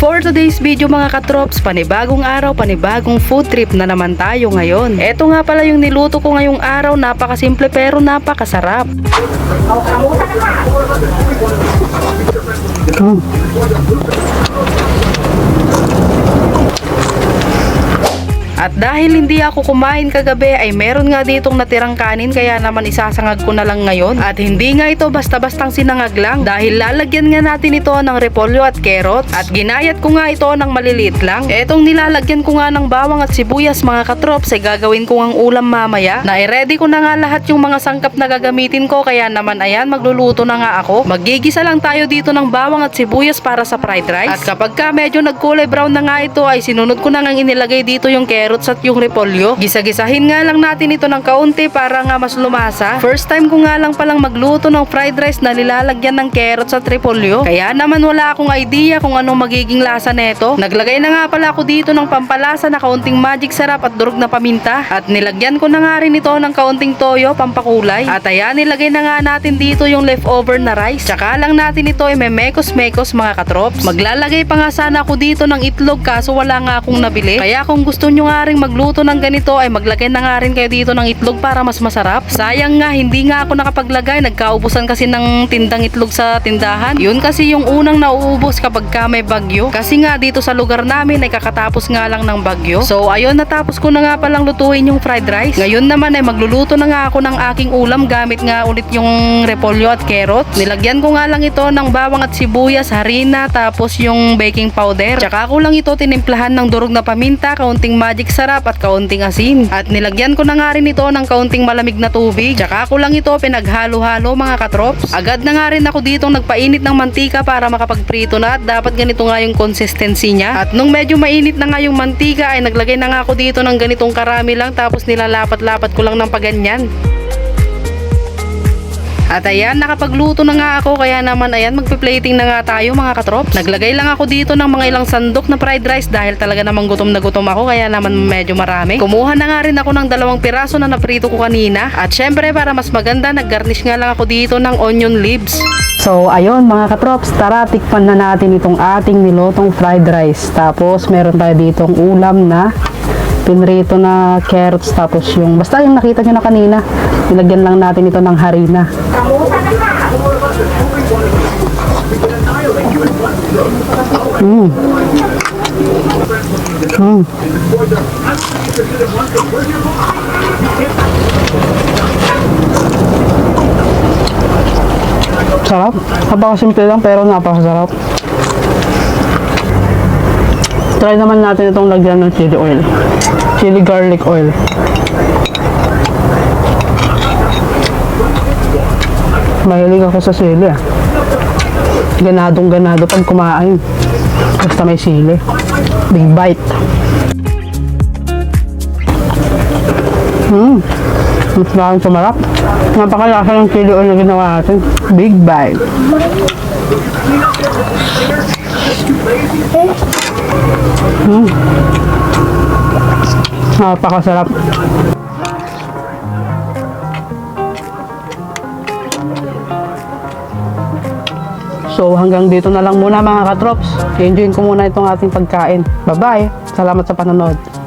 For today's video mga katrops, panibagong araw, panibagong food trip na naman tayo ngayon. Ito nga pala yung niluto ko ngayong araw, napakasimple pero napakasarap. At dahil hindi ako kumain kagabi ay meron nga ditong natirang kanin kaya naman isasangag ko na lang ngayon. At hindi nga ito basta-bastang sinangag lang dahil lalagyan nga natin ito ng repolyo at carrots at ginayat ko nga ito ng maliliit lang. Etong nilalagyan ko nga ng bawang at sibuyas mga katrops ay gagawin ko ang ulam mamaya. Na ready ko na nga lahat yung mga sangkap na gagamitin ko kaya naman ayan magluluto na nga ako. Magigisa lang tayo dito ng bawang at sibuyas para sa fried rice. At kapag ka medyo nagkulay brown na nga ito ay sinunod ko na nga inilagay dito yung carrots at yung repolyo. Gisa-gisahin nga lang natin ito ng kaunti para nga mas lumasa. First time ko nga lang palang magluto ng fried rice na nilalagyan ng carrots at repolyo. Kaya naman wala akong idea kung anong magiging lasa neto. Naglagay na nga pala ako dito ng pampalasa na kaunting magic sarap at durog na paminta. At nilagyan ko na nga rin ito ng kaunting toyo pampakulay. At ayan nilagay na nga natin dito yung leftover na rice. Tsaka lang natin ito ay memekos-mekos mga katrops. Maglalagay pa nga sana ako dito ng itlog kaso wala nga akong nabili. Kaya kung gusto nyo nga rin magluto ng ganito ay maglagay na nga rin kayo dito ng itlog para mas masarap. Sayang nga hindi nga ako nakapaglagay. Nagkaubusan kasi ng tindang itlog sa tindahan. Yun kasi yung unang nauubos kapag ka may bagyo. Kasi nga dito sa lugar namin ay kakatapos nga lang ng bagyo. So ayun natapos ko na nga palang lutuin yung fried rice. Ngayon naman ay magluluto na nga ako ng aking ulam gamit nga ulit yung repolyo at carrot. Nilagyan ko nga lang ito ng bawang at sibuyas, harina, tapos yung baking powder. Tsaka ko lang ito tinimplahan ng durog na paminta, kaunting magic sarap at kaunting asin. At nilagyan ko na nga rin ito ng kaunting malamig na tubig. Tsaka ko lang ito pinaghalo-halo mga katrops. Agad na nga rin ako ditong nagpainit ng mantika para makapagprito na at dapat ganito nga yung consistency niya. At nung medyo mainit na nga yung mantika ay naglagay na nga ako dito ng ganitong karami lang tapos nilalapat-lapat ko lang ng paganyan. At ayan, nakapagluto na nga ako kaya naman ayan, magpi-plating na nga tayo mga katrops. Naglagay lang ako dito ng mga ilang sandok na fried rice dahil talaga namang gutom na gutom ako kaya naman medyo marami. Kumuha na nga rin ako ng dalawang piraso na naprito ko kanina. At syempre para mas maganda, nag-garnish nga lang ako dito ng onion leaves. So, ayun mga katrops, tara tikpan na natin itong ating nilotong fried rice. Tapos, meron tayo ditong ulam na pinrito na carrots. Tapos yung, basta yung nakita nyo na kanina, nilagyan lang natin ito ng harina. Mm. Mm. Sarap. Napakasimple lang pero napakasarap. Try naman natin itong lagyan ng chili oil. Chili garlic oil. Mahilig ako sa sili ah. Ganadong ganado pag kumain. Basta may sili. Big bite. Hmm. Mas maraming sumarap. Napakalasa ng chili oil na ginawa natin. Big bite. Hmm. Napakasarap. So hanggang dito na lang muna mga katrops. Enjoyin ko muna itong ating pagkain. Bye-bye. Salamat sa panonood.